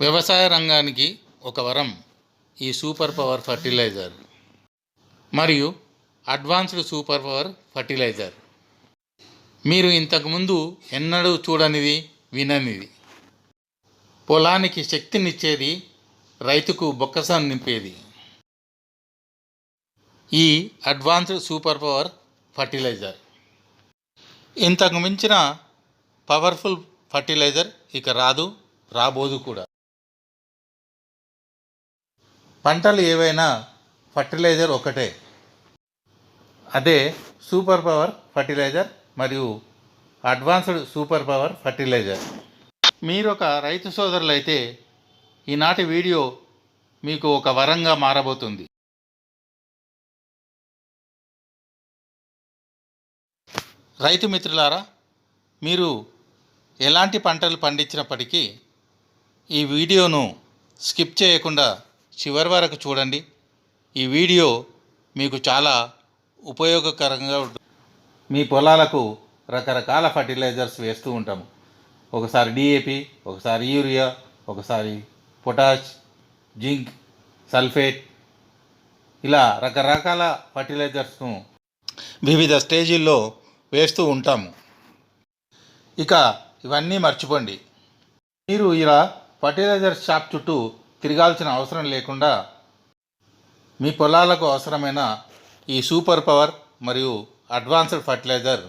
వ్యవసాయ రంగానికి ఒక వరం ఈ సూపర్ పవర్ ఫర్టిలైజర్. మరియు అడ్వాన్స్డ్ సూపర్ పవర్ ఫర్టిలైజర్. మీరు ఇంతకుముందు ఎన్నడూ చూడనిది విననిది. పొలానికి శక్తినిచ్చేది రైతుకు బొక్కసం నింపేది. ఈ అడ్వాన్స్డ్ సూపర్ పవర్ ఫర్టిలైజర్. ఇంతకు మించిన పవర్ఫుల్ ఫర్టిలైజర్ ఇక రాదు రాబోదు కూడా. పంటలు ఏవైనా ఫర్టిలైజర్ ఒకటే. అదే సూపర్ పవర్ ఫర్టిలైజర్ మరియు అడ్వాన్స్డ్ సూపర్ పవర్ ఫర్టిలైజర్. మీరు ఒక రైతు సోదరులైతే ఈనాటి వీడియో మీకు ఒక వరంగా మారబోతుంది. రైతు మిత్రులారా మీరు ఎలాంటి పంటలు పండించినప్పటికీ ఈ వీడియోను స్కిప్ చేయకుండా చివరి వరకు చూడండి. ఈ వీడియో మీకు చాలా ఉపయోగకరంగా ఉంటుంది. మీ పొలాలకు రకరకాల ఫర్టిలైజర్స్ వేస్తూ ఉంటాము. ఒకసారి డిఏపి ఒకసారి యూరియా ఒకసారి పొటాష్ జింక్ సల్ఫేట్ ఇలా రకరకాల ఫర్టిలైజర్స్ను వివిధ స్టేజీల్లో వేస్తూ ఉంటాము. ఇక ఇవన్నీ మర్చిపోండి. మీరు ఇలా ఫర్టిలైజర్ షాప్ చుట్టూ తిరగాల్సిన అవసరం లేకుండా మీ పొలాలకు అవసరమైన ఈ సూపర్ పవర్ మరియు అడ్వాన్స్డ్ ఫర్టిలైజర్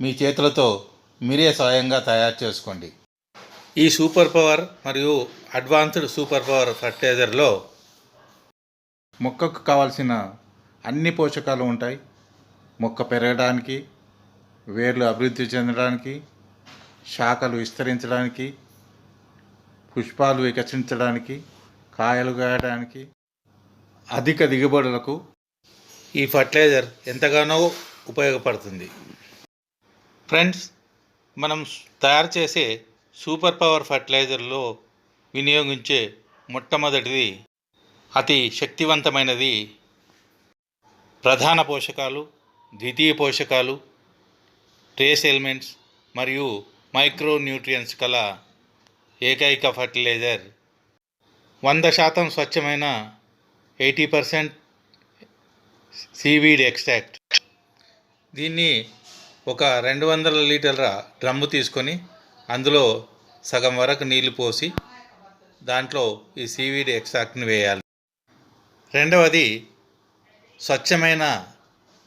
మీ చేతులతో మీరే స్వయంగా తయారు చేసుకోండి. ఈ సూపర్ పవర్ మరియు అడ్వాన్స్డ్ సూపర్ పవర్ ఫర్టిలైజర్లో మొక్కకు కావాల్సిన అన్ని పోషకాలు ఉంటాయి. మొక్క పెరగడానికి వేర్లు అభివృద్ధి చెందడానికి శాఖలు విస్తరించడానికి పుష్పాలు వికసించడానికి కాయలు కాయడానికి అధిక దిగుబడులకు ఈ ఫర్టిలైజర్ ఎంతగానో ఉపయోగపడుతుంది. ఫ్రెండ్స్ మనం తయారు చేసే సూపర్ పవర్ ఫర్టిలైజర్లో వినియోగించే మొట్టమొదటిది అతి శక్తివంతమైనది ప్రధాన పోషకాలు ద్వితీయ పోషకాలు ట్రేస్ ఎలిమెంట్స్ మరియు మైక్రో న్యూట్రియన్స్ కల ఏకైక ఫర్టిలైజర్. వంద శాతం స్వచ్ఛమైన ఎయిటీ పర్సెంట్ సీవీడ్ ఎక్స్ట్రాక్ట్. దీన్ని ఒక రెండు వందల లీటర్ల డ్రమ్ము తీసుకొని అందులో సగం వరకు నీళ్ళు పోసి దాంట్లో ఈ సీవీడ్ ఎక్స్ట్రాక్ట్ని వేయాలి. రెండవది స్వచ్ఛమైన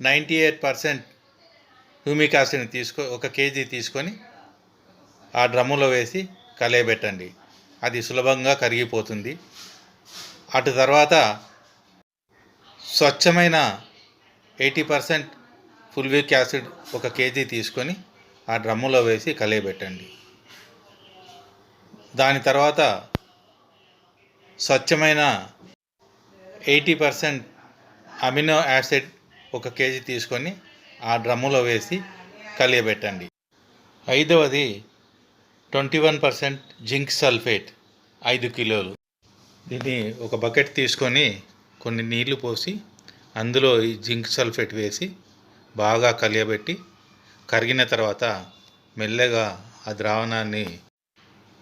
నైంటీ ఎయిట్ పర్సెంట్ హ్యూమిక్ యాసిడ్ని తీసుకో ఒక కేజీ తీసుకొని ఆ డ్రమ్ములో వేసి కలయబెట్టండి. అది సులభంగా కరిగిపోతుంది. అటు తర్వాత స్వచ్ఛమైన ఎయిటీ పర్సెంట్ ఫుల్విక్ యాసిడ్ ఒక కేజీ తీసుకొని ఆ డ్రమ్ములో వేసి కలయబెట్టండి. దాని తర్వాత స్వచ్ఛమైన ఎయిటీ పర్సెంట్ అమినో యాసిడ్ ఒక కేజీ తీసుకొని ఆ డ్రమ్ములో వేసి కలియబెట్టండి. ఐదవది twenty one percent zinc sulphate ఐదు కిలోలు. దీన్ని ఒక బకెట్ తీసుకొని కొన్ని నీళ్ళు పోసి అందులో ఈ జింక్ సల్ఫేట్ వేసి బాగా కలియబెట్టి కరిగిన తర్వాత మెల్లగా ఆ ద్రావణాన్ని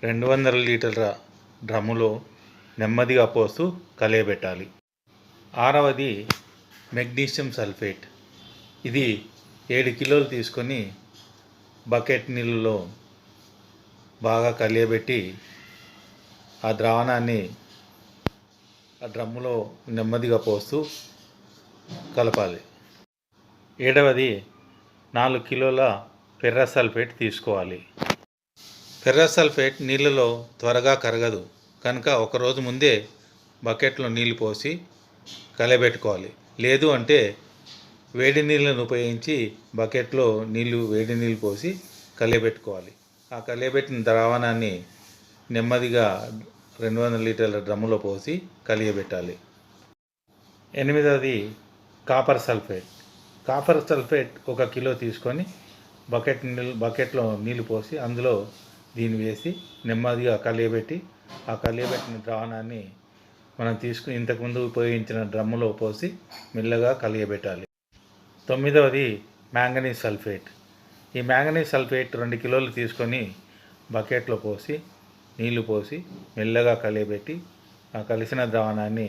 రెండు వందల లీటర్ల డ్రమ్ములో నెమ్మదిగా పోస్తూ కలియబెట్టాలి. ఆరవది మెగ్నీషియం సల్ఫేట్. ఇది ఏడు కిలోలు తీసుకొని బకెట్ నీళ్ళలో బాగా కలియబెట్టి ఆ ద్రావణాన్ని ఆ డ్రమ్ములో నెమ్మదిగా పోస్తూ కలపాలి. ఏడవది నాలుగు కిలోల ఫెర్రస్ సల్ఫేట్ తీసుకోవాలి. ఫెర్రస్ సల్ఫేట్ నీళ్ళలో త్వరగా కరగదు. కనుక ఒకరోజు ముందే బకెట్లో నీళ్ళు పోసి కలబెట్టుకోవాలి లేదు అంటే వేడి నీళ్ళను ఉపయోగించి బకెట్లో నీళ్ళు వేడి నీళ్ళు పోసి కలియబెట్టుకోవాలి. ఆ కలియబెట్టిన ద్రావణాన్ని నెమ్మదిగా రెండు వందల లీటర్ల డ్రమ్ములో పోసి కలియబెట్టాలి. ఎనిమిదవది కాపర్ సల్ఫేట్. కాపర్ సల్ఫేట్ ఒక కిలో తీసుకొని బకెట్ నీళ్ళు బకెట్లో నీళ్ళు పోసి అందులో దీన్ని వేసి నెమ్మదిగా కలియబెట్టి ఆ కలియబెట్టిన ద్రావణాన్ని మనం తీసుకుని ఇంతకుముందు ఉపయోగించిన డ్రమ్ములో పోసి మెల్లగా కలియబెట్టాలి. తొమ్మిదవది మ్యాంగనీస్ సల్ఫేట్. ఈ మ్యాంగనీస్ సల్ఫేట్ రెండు కిలోలు తీసుకొని బకెట్లో పోసి నీళ్ళు పోసి మెల్లగా కలియబెట్టి ఆ కలిసిన ద్రావణాన్ని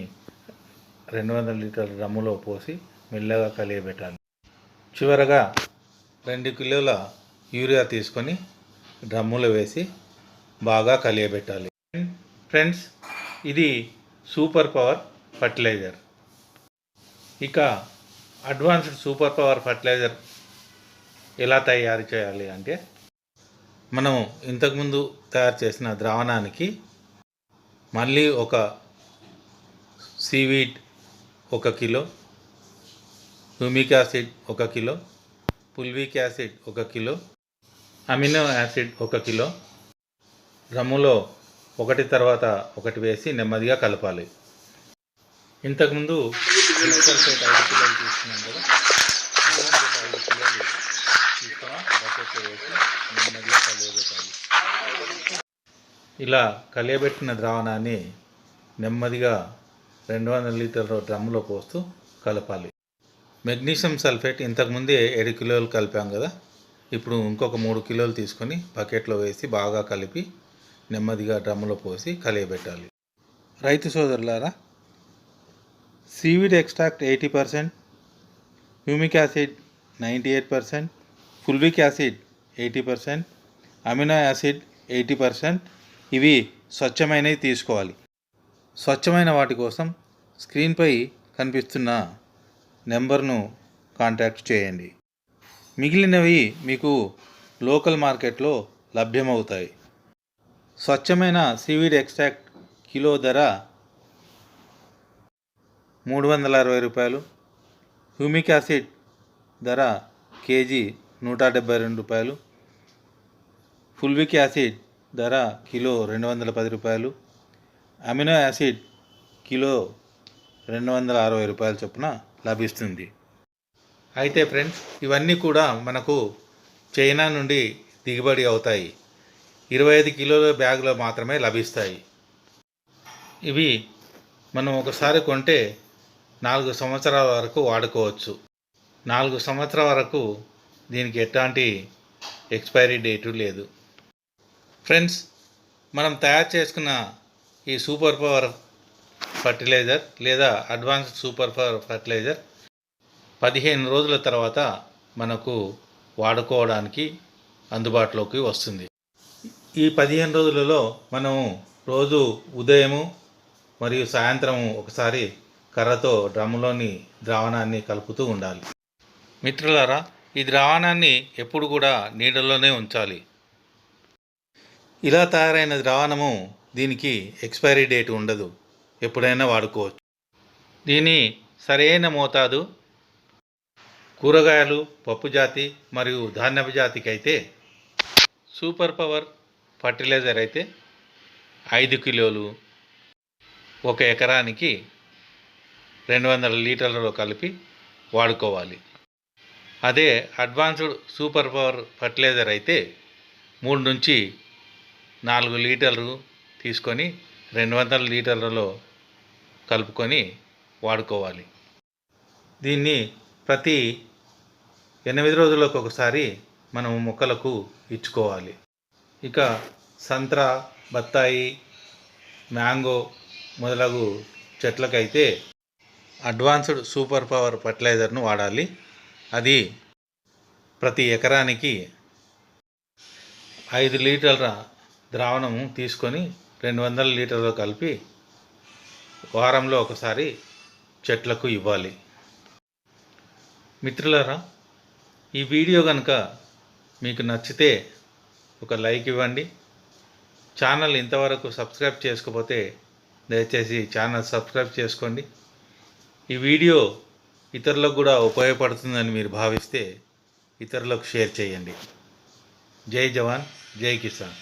రెండు వందల లీటర్ల డ్రమ్ములో పోసి మెల్లగా కలియబెట్టాలి. చివరగా రెండు కిలోల యూరియా తీసుకొని డ్రమ్ములో వేసి బాగా కలియబెట్టాలి. ఫ్రెండ్స్ ఇది సూపర్ పవర్ ఫర్టిలైజర్ ఇక అడ్వాన్స్డ్ సూపర్ పవర్ ఫర్టిలైజర్ ఎలా తయారు చేయాలి అంటే మనం ఇంతకుముందు తయారు చేసిన ద్రావణానికి మళ్ళీ ఒక సీవీడ్ ఒక కిలో హ్యూమిక్ యాసిడ్ ఒక కిలో పుల్విక్ యాసిడ్ ఒక కిలో అమినో యాసిడ్ ఒక కిలో డ్రమ్ములో ఒకటి తర్వాత ఒకటి వేసి నెమ్మదిగా కలపాలి. ఇంతకుముందు తీసుకున్నాం కదా అదే ఇంకొక ఐదు కిలోలు వేసి నెమ్మదిగా కలియబెట్టాలి ఇలా కలియబెట్టిన ద్రావణాన్ని నెమ్మదిగా రెండు వందల లీటర్ల డ్రమ్ములో పోస్తూ కలపాలి. మెగ్నీషియం సల్ఫేట్ ఇంతకుముందే ఏడు కిలోలు కలిపాం కదా ఇప్పుడు ఇంకొక మూడు కిలోలు తీసుకొని బకెట్లో వేసి బాగా కలిపి నెమ్మదిగా డ్రమ్ములో పోసి కలియబెట్టాలి. రైతు సోదరులారా seaweed extract eighty percent humic acid ninety eight percent fulvic acid eighty percent amino acid eighty percent. ఇవి స్వచ్ఛమైనవి తీసుకోవాలి. స్వచ్ఛమైన వాటి కోసం స్క్రీన్పై కనిపిస్తున్న నెంబర్ను కాంటాక్ట్ చేయండి. మిగిలినవి మీకు లోకల్ మార్కెట్లో లభ్యమవుతాయి. స్వచ్ఛమైన సీవీడ్ ఎక్స్ట్రాక్ట్ కిలో ధర మూడు వందల అరవై రూపాయలు. హ్యూమిక్ యాసిడ్ ధర కేజీ నూట డెబ్బై రెండు రూపాయలు. ఫుల్విక్ యాసిడ్ ధర కిలో రెండు వందల పది రూపాయలు. అమినో యాసిడ్ కిలో రెండు వందల అరవై రూపాయల చొప్పున లభిస్తుంది. అయితే ఫ్రెండ్స్ ఇవన్నీ కూడా మనకు చైనా నుండి దిగుబడి అవుతాయి. ఇరవై ఐదు కిలోల బ్యాగులో మాత్రమే లభిస్తాయి. ఇవి మనం ఒకసారి కొంటే నాలుగు సంవత్సరాల వరకు వాడుకోవచ్చు. నాలుగు సంవత్సరాల వరకు దీనికి ఎట్లాంటి ఎక్స్పైరీ డేటు లేదు. ఫ్రెండ్స్ మనం తయారు చేసుకున్న ఈ సూపర్ పవర్ ఫర్టిలైజర్ లేదా అడ్వాన్స్డ్ సూపర్ పవర్ ఫర్టిలైజర్ పదిహేను రోజుల తర్వాత మనకు వాడుకోవడానికి అందుబాటులోకి వస్తుంది. ఈ పదిహేను రోజులలో మనము రోజు ఉదయము మరియు సాయంత్రము ఒకసారి కర్రతో డ్రమ్ములోని ద్రావణాన్ని కలుపుతూ ఉండాలి. మిత్రులారా ఈ ద్రావణాన్ని ఎప్పుడు కూడా నీడలోనే ఉంచాలి. ఇలా తయారైన ద్రావణము దీనికి ఎక్స్పైరీ డేట్ ఉండదు. ఎప్పుడైనా వాడుకోవచ్చు. దీని సరైన మోతాదు కూరగాయలు పప్పు జాతి మరియు ధాన్యపు జాతికి అయితే సూపర్ పవర్ ఫర్టిలైజర్ అయితే ఐదు కిలోలు ఒక ఎకరానికి రెండు వందల లీటర్లలో కలిపి వాడుకోవాలి. అదే అడ్వాన్స్డ్ సూపర్ పవర్ ఫర్టిలైజర్ అయితే మూడు నుంచి నాలుగు లీటర్లు తీసుకొని రెండు వందల లీటర్లలో కలుపుకొని వాడుకోవాలి. దీన్ని ప్రతి ఎనిమిది రోజులకు ఒకసారి మనం మొక్కలకు ఇచ్చుకోవాలి. ఇక సంత్రా బత్తాయి మ్యాంగో మొదలగు చెట్లకైతే అడ్వాన్స్డ్ సూపర్ పవర్ ఫర్టిలైజర్ను వాడాలి. అది ప్రతి ఎకరానికి ఐదు లీటర్ల ద్రావణము తీసుకొని రెండు వందల లీటర్లు కలిపి వారంలో ఒకసారి చెట్లకు ఇవ్వాలి. మిత్రులారా ఈ వీడియో కనుక మీకు నచ్చితే ఒక లైక్ ఇవ్వండి. ఛానల్ ఇంతవరకు సబ్స్క్రైబ్ చేసుకోకపోతే దయచేసి ఛానల్ సబ్స్క్రైబ్ చేసుకోండి. ఈ వీడియో ఇతరులకు కూడా ఉపయోగపడుతుందని మీరు భావిస్తే ఇతరులకు షేర్ చేయండి. జై జవాన్ జై కిసాన్.